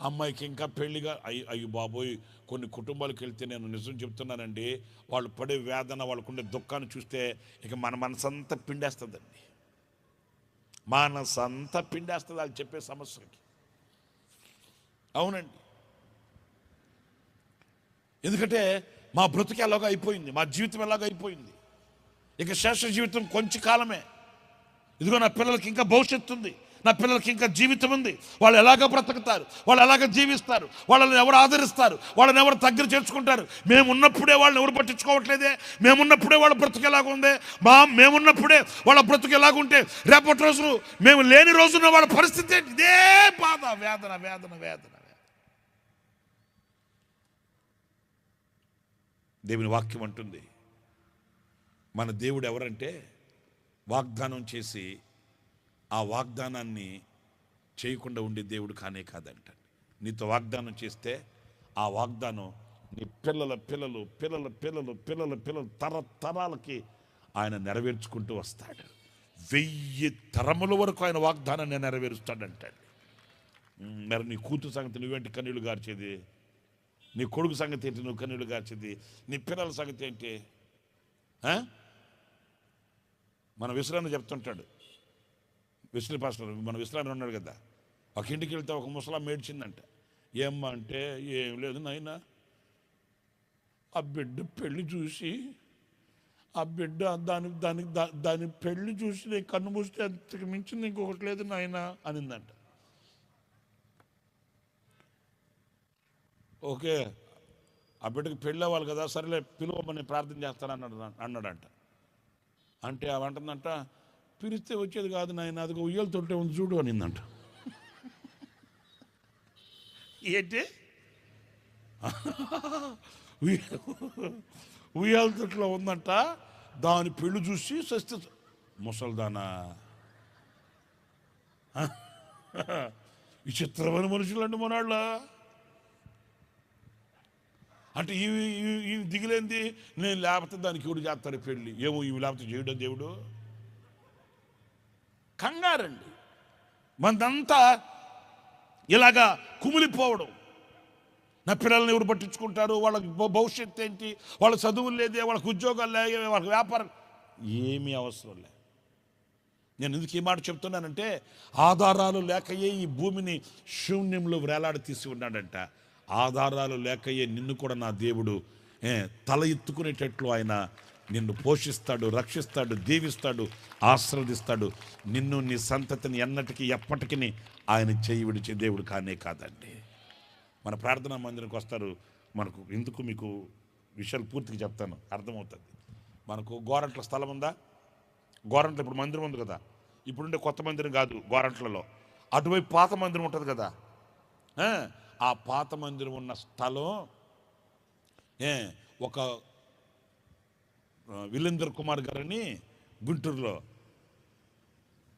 అమ్మాయికి ఇంకా పెళ్ళిగా అయ్యి అయ్యి బాబోయ్ కొన్ని కుటుంబాలకు వెళ్తే నేను నిజం చెప్తున్నానండి. వాళ్ళు పడే వేదన వాళ్ళకుండే దుఃఖాన్ని చూస్తే ఇక మన మనసంతా పిండేస్తుందండి. మనసంతా పిండేస్తుంది వాళ్ళు చెప్పే సమస్యలకి. అవునండి. ఎందుకంటే మా బ్రతుకు ఎలాగో అయిపోయింది మా జీవితం ఎలాగో అయిపోయింది. ఇక శేష జీవితం కొంచెం కాలమే. ఇదిగో నా పిల్లలకి ఇంకా భవిష్యత్తు ఉంది. నా పిల్లలకి ఇంకా జీవితం ఉంది. వాళ్ళు ఎలాగ బ్రతుకుతారు? వాళ్ళు ఎలాగ జీవిస్తారు? వాళ్ళని ఎవరు ఆదరిస్తారు? వాళ్ళని ఎవరు దగ్గర చేర్చుకుంటారు? మేము ఉన్నప్పుడే వాళ్ళని ఎవరు పట్టించుకోవట్లేదే? మేమున్నప్పుడే వాళ్ళ బ్రతుకు ఎలాగుందే ఉంది? మా మేమున్నప్పుడే వాళ్ళ బ్రతుకు ఎలాగుంటే రేపటి రోజు మేము లేని రోజున వాళ్ళ పరిస్థితి ఏంటి? ఇదే బాధ వేదన వేదన వేదన. దేవుని వాక్యం అంటుంది. మన దేవుడు ఎవరంటే వాగ్దానం చేసి ఆ వాగ్దానాన్ని చేయకుండా ఉండే దేవుడు కానే కాదంట నీతో వాగ్దానం చేస్తే ఆ వాగ్దానం నీ పిల్లల పిల్లలు పిల్లల పిల్లలు పిల్లల పిల్లలు తరతరాలకి ఆయన నెరవేర్చుకుంటూ వస్తాడు. వెయ్యి తరముల వరకు ఆయన వాగ్దానాన్ని నెరవేరుస్తాడంటాడు. మరి నీ కూతురు సంగతి నువ్వేంటి కన్నీళ్ళు గార్చేది? నీ కొడుకు సంగతి ఏంటి నువ్వు కన్నీళ్ళు గార్చేది? నీ పిల్లల సంగతి ఏంటి? మన విశ్రాన్ని చెప్తుంటాడు విశ్రీ పాస్టర్ మన విశ్రామి ఉన్నాడు కదా. ఒక ఇంటికి వెళ్తే ఒక ముసలా మేడ్చిందంట ఏమ్మా అంటే ఏం లేదు నాయనా ఆ బిడ్డ పెళ్ళి చూసి ఆ బిడ్డ దాని దాని దా- దాని పెళ్ళి చూసి నేను కన్ను మూస్తే అంతకు మించింది ఇంకొకటి లేదు నాయన అనిందంట. ఓకే ఆ బిడ్డకి పెళ్ళి అవ్వాలి కదా సరేలే పిలువమని ప్రార్థన చేస్తాను అన్నాడు అన్నాడంట. అంటే అవంటుందంట పిలిస్తే వచ్చేది కాదు నాయన అదిగో ఉయ్యలు తొట్టే ఉంది చూడు అనిందంట. ఏంటి? ఉయ్యాల తొట్లో ఉందంట దాని పెళ్ళు చూసి సస్తే ముసల్దానా? ఈ చిత్రమైన మనుషులండి మనాళ్ళ. అంటే ఈ- ఈ దిగిలేంది? నేను లేకపోతే దానికి ఎవడు చేస్తాడు పెళ్ళి? ఏమో ఇవి లేకపోతే చేయడం దేవుడు. కంగారండి. మనదంతా ఇలాగా కుమిలిపోవడం. నా పిల్లల్ని ఎవరు పట్టించుకుంటారు? వాళ్ళకి భవిష్యత్తు ఏంటి? వాళ్ళ చదువులు లేదే వాళ్ళకి ఉద్యోగాలు లేవే వాళ్ళకి వ్యాపారం ఏమీ అవసరం లే. నేను ఎందుకు ఈ మాట చెప్తున్నానంటే ఆధారాలు లేకయే ఈ భూమిని శూన్యంలో వేలాడి తీసి ఉన్నాడంట. ఆధారాలు లేకయే నిన్ను కూడా నా దేవుడు తల ఎత్తుకునేటట్లు ఆయన నిన్ను పోషిస్తాడు రక్షిస్తాడు దీవిస్తాడు ఆశ్రవదిస్తాడు నిన్ను నీ సంతతిని ఎన్నటికీ ఎప్పటికీ ఆయన చేయి విడిచే దేవుడు కానే కాదండి. మన ప్రార్థనా మందిరానికి వస్తారు. మనకు ఎందుకు మీకు విషయాలు పూర్తిగా చెప్తాను. అర్థమవుతుంది. మనకు గోరంట్ల స్థలం ఉందా? గోరంట్ల ఇప్పుడు మందిరం ఉంది కదా. ఇప్పుడుండే కొత్త మందిరం కాదు గోరంట్లలో. అటువైపు పాత మందిరం ఉంటుంది కదా. ఆ, పాత మందిరం ఉన్న స్థలం ఏ ఒక విలేందర్ కుమార్ గారని గుంటూరులో.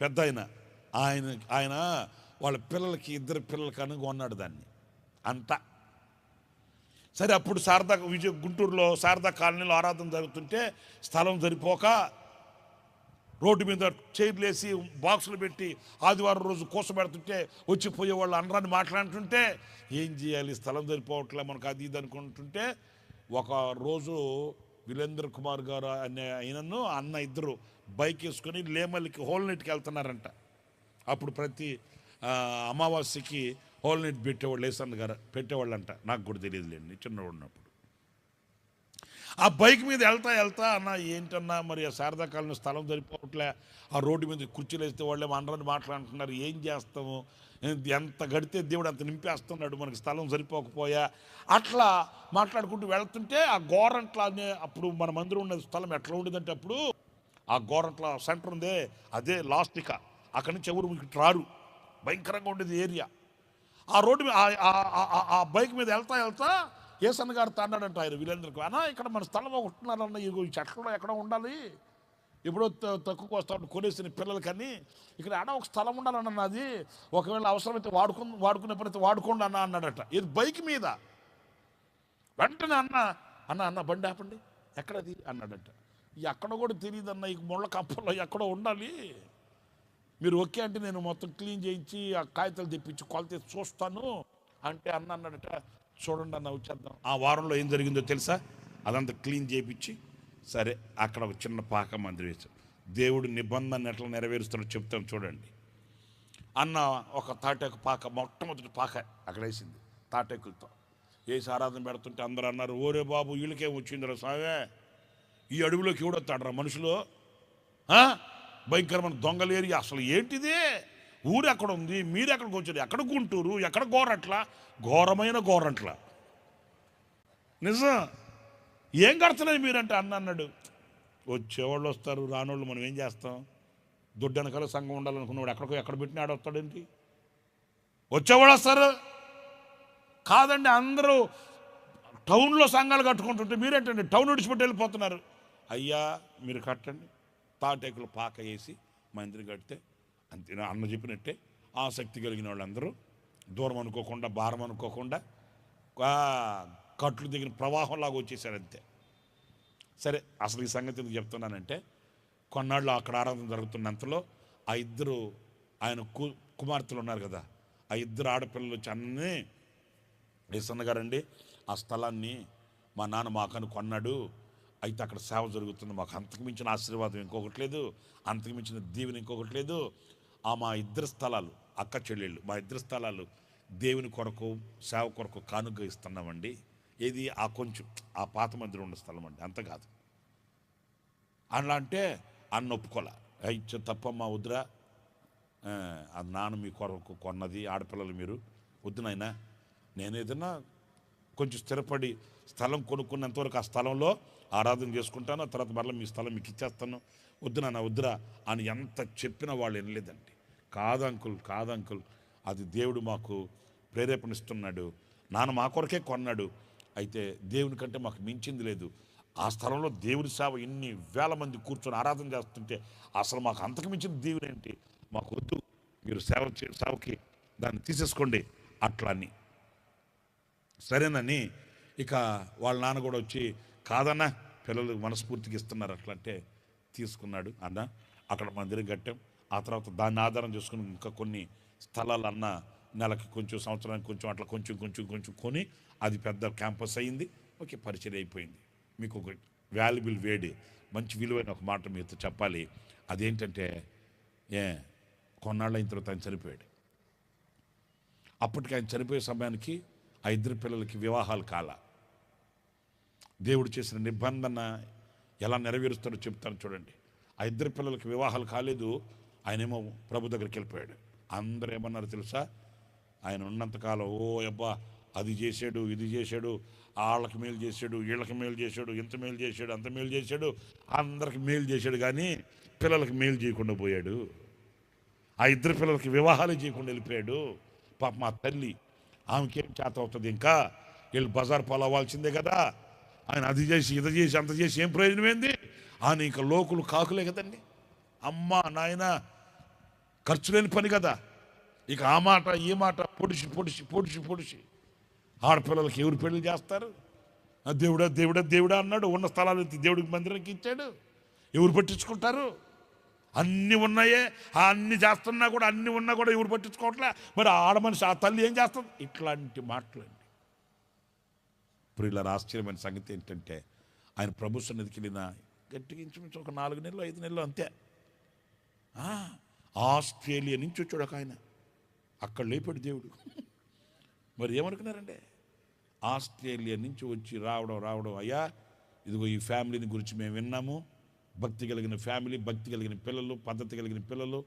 పెద్ద ఆయన. ఆయన ఆయన వాళ్ళ పిల్లలకి ఇద్దరు పిల్లలకి అనుగొన్నాడు దాన్ని. అంత. సరే అప్పుడు శారదా విజయ గుంటూరులో శారదా కాలనీలో ఆరాధన జరుగుతుంటే స్థలం సరిపోక రోడ్డు మీద చైర్లేసి బాక్సులు పెట్టి ఆదివారం రోజు కూసబెడుతుంటే వచ్చిపోయే వాళ్ళు అనరాన్ని మాట్లాడుతుంటే ఏం చేయాలి? స్థలం సరిపోవట్లే మనకు అది ఇది అనుకుంటుంటే ఒక రోజు వీరేంద్ర కుమార్ గారు అనే ఆయనను అన్న ఇద్దరు బైక్ వేసుకొని లేమల్లికి హోల్నెట్కి వెళ్తున్నారంట. అప్పుడు ప్రతి అమావాస్యకి హోల్నెట్ పెట్టేవాళ్ళు లేసన్ గారు పెట్టేవాళ్ళంట. నాకు కూడా తెలియదులేండి చిన్నవాడు ఉన్నప్పుడు. ఆ బైక్ మీద వెళ్తా వెళ్తా అన్న ఏంటన్నా మరి ఆ శారదా కాలనీ స్థలం సరిపోవట్లే? ఆ రోడ్డు మీద కుర్చీలు వేస్తే వాళ్ళే అందరిని మాట్లాడుతున్నారు. ఏం చేస్తాము? ఎంత గడితే దేవుడు అంత నింపేస్తున్నాడు. మనకి స్థలం సరిపోకపోయా? అట్లా మాట్లాడుకుంటూ వెళ్తుంటే ఆ గోరంట్ల అనే అప్పుడు మన మందిరం ఉన్న స్థలం ఎట్లా ఉండేదంటే అప్పుడు ఆ గోరంట్ల సెంటర్ ఉందే అదే లాస్ట్ ఇక అక్కడి నుంచి ఎవరు మీకు రారు. భయంకరంగా ఉండేది ఏరియా. ఆ రోడ్డు మీద ఆ బైక్ మీద వెళ్తా వెళ్తా ఏసన్న గారు తాడాడంట ఆయన వీరేంద్రకు అన్నా ఇక్కడ మన స్థలం ఉంటున్నారన్న ఈ చెట్లలో ఎక్కడ ఉండాలి? ఎప్పుడో త- తక్కువకు వస్తాడు కొనేసిన పిల్లలకని ఇక్కడ అన్న ఒక స్థలం ఉండాలన్న అది ఒకవేళ అవసరమైతే వాడుకు వాడుకునే పని అయితే వాడుకోండి అన్న అన్నాడట. ఇది బైక్ మీద. వెంటనే అన్న అన్న అన్న బండి ఆపండి. ఎక్కడది? అన్నాడట. ఎక్కడ కూడా తెలియదు అన్న ఈ ముళ్ళ కప్పల్లో ఎక్కడో ఉండాలి? మీరు ఓకే అంటే నేను మొత్తం క్లీన్ చేయించి ఆ కాగితాలు తెప్పించి కొలత చూస్తాను. అంటే అన్న అన్నాడట చూడండి అన్న వచ్చేద్దాం. ఆ వారంలో ఏం జరిగిందో తెలుసా? అదంతా క్లీన్ చేయించి సరే అక్కడ ఒక చిన్న పాక మందిరం వేసాం దేవుడు నిబంధన ఎట్లా నెరవేరుస్తాడో చెప్తాను చూడండి. అన్న ఒక తాటేకు పాక మొట్టమొదటి పాక అక్కడ వేసింది తాటేకులతో. వేసి ఆరాధన పెడుతుంటే అందరూ అన్నారు ఓరే బాబు వీళ్ళకేం వచ్చిందిరా సామే ఈ అడవిలోకి ఎవడొస్తాడరా మనుషులు? భయంకరమైన దొంగలేరి అసలు ఏంటిదే? ఊరు ఎక్కడ ఉంది? మీరు ఎక్కడికి వచ్చారు ఎక్కడ గుంటూరు? ఎక్కడ గోరట్ల? ఘోరమైన గోరట్ల. నిజం. ఏం కడుతున్నాయి మీరంటే అన్న అన్నాడు. వచ్చేవాళ్ళు వస్తారు రానోళ్ళు మనం ఏం చేస్తాం? దుడ్డు వెనకాల సంఘం ఉండాలనుకున్నవాడు ఎక్కడికో ఎక్కడ పెట్టిన ఆడ వస్తాడేంటి వచ్చేవాళ్ళు వస్తారు. కాదండి అందరూ టౌన్లో సంఘాలు కట్టుకుంటుంటే మీరేంటండి? టౌన్ విడిచిపెట్టి వెళ్ళిపోతున్నారు. అయ్యా మీరు కట్టండి. తాటేకులు పాక వేసి మందిరం కడితే అంతేనా అన్న చెప్పినట్టే. ఆసక్తి కలిగిన వాళ్ళందరూ దూరం అనుకోకుండా భారం అనుకోకుండా కట్లు దిగిన ప్రవాహంలాగా వచ్చేసారు అంతే. సరే అసలు ఈ సంగతి ఎందుకు చెప్తున్నానంటే కొన్నాళ్ళు అక్కడ ఆరాధన జరుగుతున్నంతలో ఆ ఇద్దరు ఆయన కు కుమార్తెలు ఉన్నారు కదా ఆ ఇద్దరు ఆడపిల్లలు వచ్చి అన్నీ ఏసన్న గారండి ఆ స్థలాన్ని మా నాన్న మాకను కొన్నాడు అయితే అక్కడ సేవ జరుగుతుంది. మాకు అంతకుమించిన ఆశీర్వాదం ఇంకొకటి లేదు. అంతకుమించిన దీవెన ఇంకొకటి లేదు. ఆ మా ఇద్దరు స్థలాలు అక్క చెల్లెళ్ళు మా ఇద్దరు స్థలాలు దేవుని కొరకు సేవ కొరకు కానుక ఇస్తున్నామండి. ఏది? ఆ కొంచెం ఆ పాత మందిరం ఉన్న స్థలం అండి. అంత కాదు. అలా అంటే అన్న ఒప్పుకోలే. అయితే తప్పమ్మా వద్దురా. అది నాన్న మీ కొరకు కొన్నది ఆడపిల్లలు మీరు. వద్దు నాయన. నేను ఏదైనా కొంచెం స్థిరపడి స్థలం కొనుక్కున్నంతవరకు ఆ స్థలంలో ఆరాధన చేసుకుంటాను. ఆ తర్వాత మరలా మీ స్థలం మీకు ఇచ్చేస్తాను. వద్దు నాన్న వద్దురా అని ఎంత చెప్పినా వాళ్ళు వినలేదండి. కాదంకుల్ కాదంకుల్ అది దేవుడు మాకు ప్రేరేపణిస్తున్నాడు. నాన్న మా కొరకే కొన్నాడు. అయితే దేవుని కంటే మాకు మించింది లేదు. ఆ స్థలంలో దేవుని సేవ ఇన్ని వేల మంది కూర్చొని ఆరాధన చేస్తుంటే అసలు మాకు అంతకు మించిన దేవుడు ఏంటి మాకు వద్దు. మీరు సేవ సేవకి దాన్ని తీసేసుకోండి. అట్లా అని. సరేనని ఇక వాళ్ళ నాన్న కూడా వచ్చి కాదన్నా పిల్లలు మనస్ఫూర్తికి ఇస్తున్నారు అట్లా అంటే తీసుకున్నాడు అన్న. అక్కడ మందిరం కట్టాం. ఆ తర్వాత దాన్ని ఆధారం చేసుకుని ఇంకా కొన్ని స్థలాలు అన్న నెలకి కొంచెం సంవత్సరానికి కొంచెం అట్లా కొంచెం కొంచెం కొంచెం కొని అది పెద్ద క్యాంపస్ అయింది. ఓకే పరిచయం అయిపోయింది. మీకు ఒక వాల్యుబుల్ వేడి మంచి విలువైన ఒక మాట మీతో చెప్పాలి. అదేంటంటే ఏ కొన్నాళ్ళు అయిన తర్వాత ఆయన చనిపోయాడు. అప్పటికి ఆయన చనిపోయే సమయానికి ఆ ఇద్దరు పిల్లలకి వివాహాలు కాల. దేవుడు చేసిన నిబంధన ఎలా నెరవేరుస్తాడో చెప్తాను చూడండి. ఆ ఇద్దరు పిల్లలకి వివాహాలు కాలేదు ఆయనేమో ప్రభు దగ్గరికి వెళ్ళిపోయాడు. అందరూ ఏమన్నారు తెలుసా? ఆయన ఉన్నంతకాలం ఓ అబ్బా అది చేశాడు ఇది చేశాడు వాళ్ళకి మేలు చేశాడు వీళ్ళకి మేలు చేశాడు ఇంత మేలు చేశాడు అంత మేలు చేశాడు అందరికి మేలు చేశాడు కానీ పిల్లలకి మేలు చేయకుండా పోయాడు. ఆ ఇద్దరు పిల్లలకి వివాహాలు చేయకుండా వెళ్ళిపోయాడు. పాప మా తల్లి ఆమెకేం చేత అవుతుంది ఇంకా? వీళ్ళు బజార్ పాలు అవ్వాల్సిందే కదా. ఆయన అది చేసి ఇది చేసి అంత చేసి ఏం ప్రయోజనం ఏంది ఆయన ఇంకా లోకులు కాకులే కదండి. అమ్మ నాయన ఖర్చు లేని పని కదా. ఇక ఆ మాట ఈ మాట పొడిచి పొడిచి పొడిచి పొడిచి. ఆడపిల్లలకి ఎవరు పెళ్ళి చేస్తారు? ఆ దేవుడా దేవుడా దేవుడా అన్నాడు. ఉన్న స్థలాలు దేవుడికి మందిరానికి ఇచ్చాడు. ఎవరు పట్టించుకుంటారు? అన్నీ ఉన్నాయే. ఆ అన్ని చేస్తున్నా కూడా అన్ని ఉన్నా కూడా ఎవరు పట్టించుకోవట్లే. మరి ఆడ మనిషి ఆ తల్లి ఏం చేస్తుంది? ఇట్లాంటి మాటలండి. ప్రియుల ఆశ్చర్యమైన సంగతి ఏంటంటే ఆయన ప్రభు సన్నిధికి వెళ్ళిన గట్టిగా ఇంచుమించు ఒక నాలుగు నెలలు ఐదు నెలలు అంతే. ఆస్ట్రేలియా నుంచి వచ్చాడు ఒక ఆయన. అక్కడ లేపాడు దేవుడు. మరి ఏమనుకున్నారండి? ఆస్ట్రేలియా నుంచి వచ్చి రావడం రావడం అయ్యా ఇదిగో ఈ ఫ్యామిలీని గురించి మేము విన్నాము. భక్తి కలిగిన ఫ్యామిలీ భక్తి కలిగిన పిల్లలు పద్ధతి కలిగిన పిల్లలు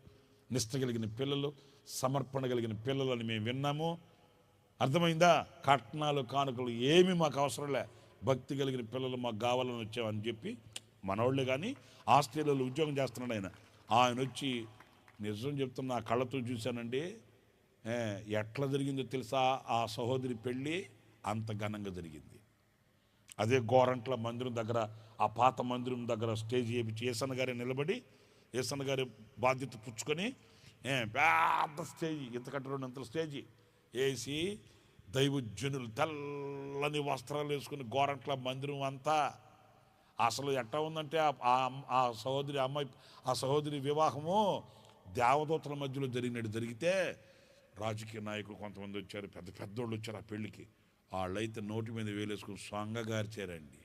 నిష్ట కలిగిన పిల్లలు సమర్పణ కలిగిన పిల్లలు అని మేము విన్నాము. అర్థమైందా? కట్నాలు కానుకలు ఏమీ మాకు అవసరంలే భక్తి కలిగిన పిల్లలు మాకు కావాలని వచ్చామని చెప్పి మనవాళ్ళు కానీ ఆస్ట్రేలియాలో ఉద్యోగం చేస్తున్నాడు ఆయన. ఆయన వచ్చి నిజం చెప్తున్నా నా కళ్ళతో చూశానండి. ఎట్లా జరిగిందో తెలుసా? ఆ సహోదరి పెళ్ళి అంత ఘనంగా జరిగింది. అదే గోరంట్ల మందిరం దగ్గర ఆ పాత మందిరం దగ్గర స్టేజ్ చేయించి ఏసన్న గారే నిలబడి ఏసన్న గారి బాధ్యత పుచ్చుకొని పెద్ద స్టేజ్ ఇంతకంటే రెండంతల స్టేజి వేసి దైవజనులు తెల్లని వస్త్రాలు వేసుకుని గోరంట్ల మందిరం అంతా. అసలు ఎట్టా ఉందంటే ఆ- ఆ ఆ సహోదరి అమ్మాయి ఆ సహోదరి వివాహము దేవదూతల మధ్యలో జరిగినట్టు జరిగితే రాజకీయ నాయకులు కొంతమంది వచ్చారు పెద్ద పెద్దోళ్ళు వచ్చారు ఆ పెళ్ళికి. వాళ్ళైతే నోటి మీద వేలేసుకుని సొంగగార్చారండి.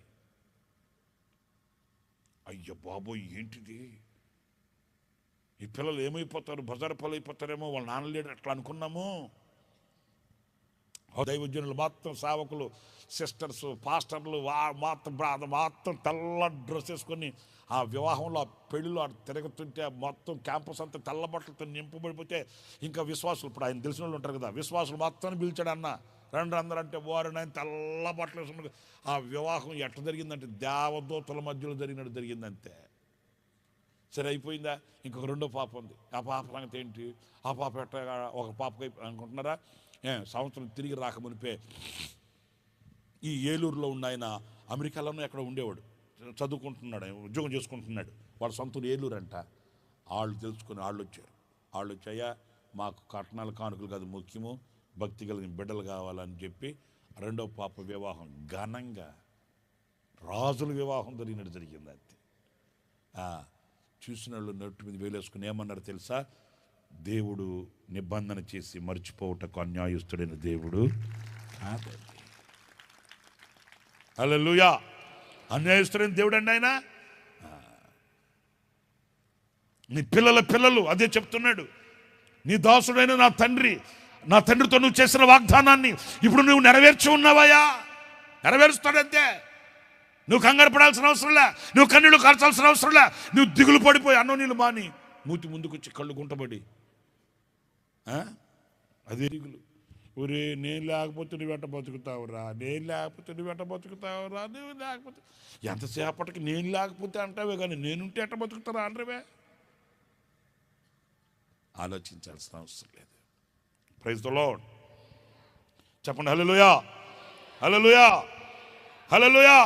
అయ్య బాబోయ్ ఏంటిది? ఈ పిల్లలు ఏమైపోతారు? బజారు అయిపోతారేమో వాళ్ళ నాన్న లేడు అట్లా అనుకున్నాము. దైవజనులు మొత్తం సేవకులు సిస్టర్స్ పాస్టర్లు మాత్రం మొత్తం మొత్తం తెల్ల డ్రెస్ వేసుకొని ఆ వివాహంలో ఆ పెళ్ళిలో ఆ తిరుగుతుంటే మొత్తం క్యాంపస్ అంతా తెల్ల బట్టలతో నింపబడిపోతే ఇంకా విశ్వాసులు ఇప్పుడు ఆయన తెలిసిన వాళ్ళు ఉంటారు కదా విశ్వాసులు మొత్తం పిలిచాడు అన్న. రెండు అందరూ అంటే వారు తెల్ల బట్టలు వేసుకుని ఆ వివాహం ఎట్ట జరిగిందంటే దేవదూతల మధ్యలో జరిగినట్టు జరిగిందంతే. సరే అయిపోయిందా? ఇంకొక రెండో పాప ఉంది. ఆ పాప సంగతి ఏంటి? ఆ పాప ఎట్ట ఒక పాపకి అనుకుంటున్నారా? ఏ సంవత్సరం తిరిగి రాకమునిపే ఈ ఏలూరులో ఉన్న ఆయన అమెరికాలోనే ఎక్కడ ఉండేవాడు. చదువుకుంటున్నాడు ఉద్యోగం చేసుకుంటున్నాడు. వాడు సొంతం ఏలూరు అంట వాళ్ళు తెలుసుకుని వాళ్ళు వచ్చారు. వాళ్ళు వచ్చాయా? మాకు కట్నాలు కానుకలు కాదు ముఖ్యము. భక్తి కలిగిన బిడ్డలు కావాలని చెప్పి రెండో పాప వివాహం ఘనంగా రాజుల వివాహం జరిగినట్టు జరిగింది అంతే. చూసిన వాళ్ళు నోటి మీద వేలేసుకుని ఏమన్నారు తెలుసా? దేవుడు నిబంధన చేసి మర్చిపోవటకు అన్యాయస్తుడైన దేవుడు కాదండి. అలలుయా అన్యాయస్తుడైన దేవుడు అండి ఆయన? నీ పిల్లల పిల్లలు అదే చెప్తున్నాడు. నీ దాసుడైన నా తండ్రి నా తండ్రితో నువ్వు చేసిన వాగ్దానాన్ని ఇప్పుడు నువ్వు నెరవేర్చి ఉన్నావయ్యా? నెరవేరుస్తాడంతే. నువ్వు కంగారు పడాల్సిన అవసరంలే నువ్వు కన్నీళ్ళు కార్చాల్సిన అవసరంలే నువ్వు దిగులు పడిపోయి అన్నో నీళ్ళు మాని మూతి ముందుకొచ్చి కళ్ళు గుంటబడి. అదే దిగులు. ఒరే నేను లేకపోతే నువ్వు వెంట బతుకుతావురా నేను లేకపోతే నువ్వు వెంట బతుకుతావురా నువ్వు లేకపోతే ఎంతసేపటికి నేను లేకపోతే అంటావే కానీ నేనుంటే ఎట్ట బతుకుతారా అండ్రవే ఆలోచించాల్సిన అవసరం లేదు. ప్రైజ్ ద లార్డ్ చెప్పండి హల్లెలూయా హల్లెలూయా హల్లెలూయా